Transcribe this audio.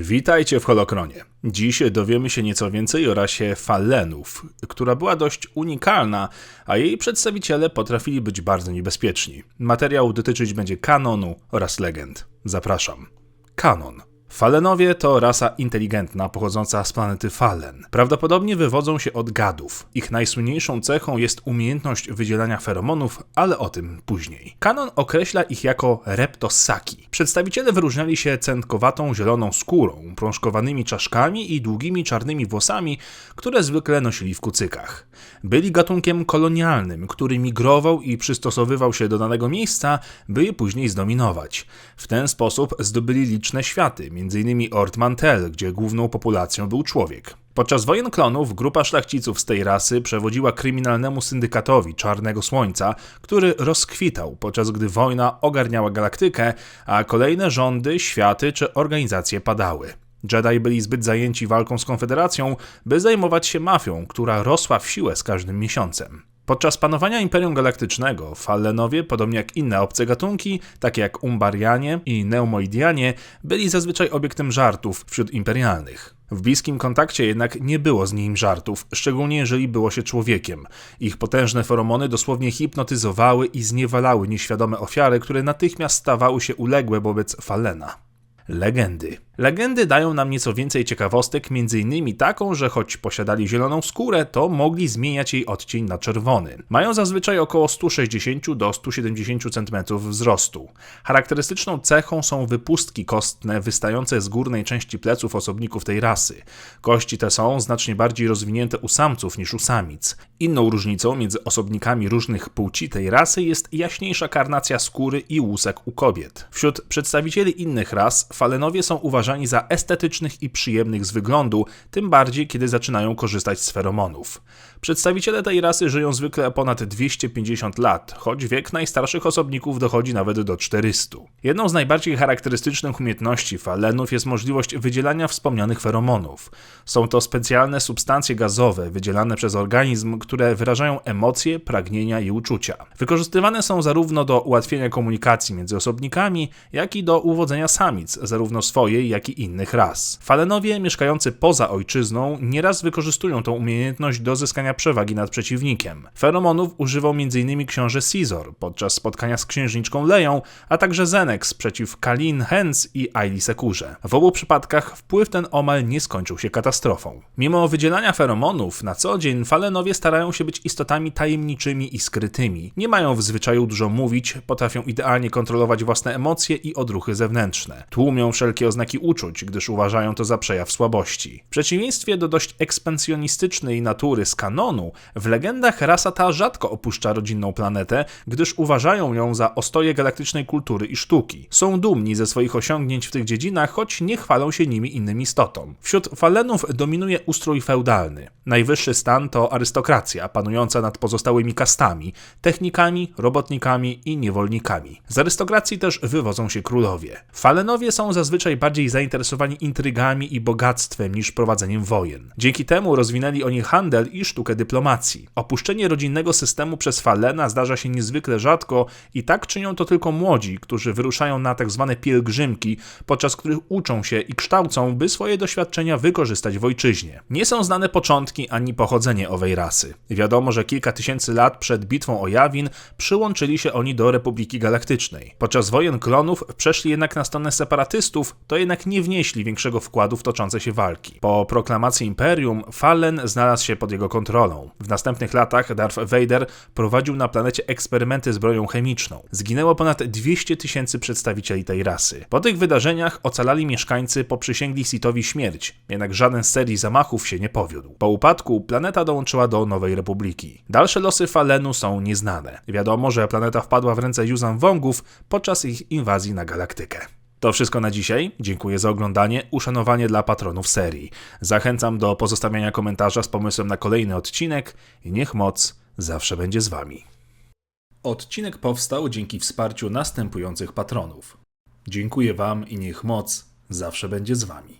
Witajcie w Holokronie. Dziś dowiemy się nieco więcej o rasie Fallenów, która była dość unikalna, a jej przedstawiciele potrafili być bardzo niebezpieczni. Materiał dotyczyć będzie kanonu oraz legend. Zapraszam. Kanon. Falenowie to rasa inteligentna pochodząca z planety Fallen. Prawdopodobnie wywodzą się od gadów. Ich najsłynniejszą cechą jest umiejętność wydzielania feromonów, ale o tym później. Kanon określa ich jako reptosaki. Przedstawiciele wyróżniali się cętkowatą zieloną skórą, prążkowanymi czaszkami i długimi czarnymi włosami, które zwykle nosili w kucykach. Byli gatunkiem kolonialnym, który migrował i przystosowywał się do danego miejsca, by je później zdominować. W ten sposób zdobyli liczne światy, m.in. Ord Mantel, gdzie główną populacją był człowiek. Podczas wojen klonów grupa szlachciców z tej rasy przewodziła kryminalnemu syndykatowi Czarnego Słońca, który rozkwitał, podczas gdy wojna ogarniała galaktykę, a kolejne rządy, światy czy organizacje padały. Jedi byli zbyt zajęci walką z Konfederacją, by zajmować się mafią, która rosła w siłę z każdym miesiącem. Podczas panowania Imperium Galaktycznego Fallenowie, podobnie jak inne obce gatunki, takie jak Umbarianie i Neumoidianie, byli zazwyczaj obiektem żartów wśród imperialnych. W bliskim kontakcie jednak nie było z nim żartów, szczególnie jeżeli było się człowiekiem. Ich potężne feromony dosłownie hipnotyzowały i zniewalały nieświadome ofiary, które natychmiast stawały się uległe wobec Fallena. Legendy. Legendy dają nam nieco więcej ciekawostek, m.in. taką, że choć posiadali zieloną skórę, to mogli zmieniać jej odcień na czerwony. Mają zazwyczaj około 160 do 170 cm wzrostu. Charakterystyczną cechą są wypustki kostne wystające z górnej części pleców osobników tej rasy. Kości te są znacznie bardziej rozwinięte u samców niż u samic. Inną różnicą między osobnikami różnych płci tej rasy jest jaśniejsza karnacja skóry i łusek u kobiet. Wśród przedstawicieli innych ras falenowie są uważani uważani za estetycznych i przyjemnych z wyglądu, tym bardziej kiedy zaczynają korzystać z feromonów. Przedstawiciele tej rasy żyją zwykle ponad 250 lat, choć wiek najstarszych osobników dochodzi nawet do 400. Jedną z najbardziej charakterystycznych umiejętności falenów jest możliwość wydzielania wspomnianych feromonów. Są to specjalne substancje gazowe wydzielane przez organizm, które wyrażają emocje, pragnienia i uczucia. Wykorzystywane są zarówno do ułatwienia komunikacji między osobnikami, jak i do uwodzenia samic, zarówno swojej, jak i innych ras. Falenowie mieszkający poza ojczyzną nieraz wykorzystują tą umiejętność do zyskania przewagi nad przeciwnikiem. Feromonów używał m.in. książę Caesar podczas spotkania z księżniczką Leją, a także Zenex przeciw Kalin Hens i Aili Sekurze. W obu przypadkach wpływ ten omal nie skończył się katastrofą. Mimo wydzielania feromonów, na co dzień falenowie starają się być istotami tajemniczymi i skrytymi. Nie mają w zwyczaju dużo mówić, potrafią idealnie kontrolować własne emocje i odruchy zewnętrzne. Tłumią wszelkie oznaki uczuć, gdyż uważają to za przejaw słabości. W przeciwieństwie do dość ekspansjonistycznej natury Skanu, kanonu, w legendach rasa ta rzadko opuszcza rodzinną planetę, gdyż uważają ją za ostoję galaktycznej kultury i sztuki. Są dumni ze swoich osiągnięć w tych dziedzinach, choć nie chwalą się nimi innym istotom. Wśród Falenów dominuje ustrój feudalny. Najwyższy stan to arystokracja, panująca nad pozostałymi kastami, technikami, robotnikami i niewolnikami. Z arystokracji też wywodzą się królowie. Falenowie są zazwyczaj bardziej zainteresowani intrygami i bogactwem niż prowadzeniem wojen. Dzięki temu rozwinęli oni handel i sztukę dyplomacji. Opuszczenie rodzinnego systemu przez Falena zdarza się niezwykle rzadko i tak czynią to tylko młodzi, którzy wyruszają na tak zwane pielgrzymki, podczas których uczą się i kształcą, by swoje doświadczenia wykorzystać w ojczyźnie. Nie są znane początki ani pochodzenie owej rasy. Wiadomo, że kilka tysięcy lat przed bitwą o Jawin przyłączyli się oni do Republiki Galaktycznej. Podczas wojen klonów przeszli jednak na stronę separatystów, to jednak nie wnieśli większego wkładu w toczące się walki. Po proklamacji Imperium, Fallen znalazł się pod jego kontrolą. W następnych latach Darth Vader prowadził na planecie eksperymenty z bronią chemiczną. Zginęło ponad 200 tysięcy przedstawicieli tej rasy. Po tych wydarzeniach ocalali mieszkańcy poprzysięgli Sithowi śmierć, jednak żaden z serii zamachów się nie powiódł. Po upadku planeta dołączyła do Nowej Republiki. Dalsze losy Falenu są nieznane. Wiadomo, że planeta wpadła w ręce Yuzan Wongów podczas ich inwazji na galaktykę. To wszystko na dzisiaj. Dziękuję za oglądanie, uszanowanie dla patronów serii. Zachęcam do pozostawiania komentarza z pomysłem na kolejny odcinek i niech moc zawsze będzie z Wami. Odcinek powstał dzięki wsparciu następujących patronów. Dziękuję Wam i niech moc zawsze będzie z Wami.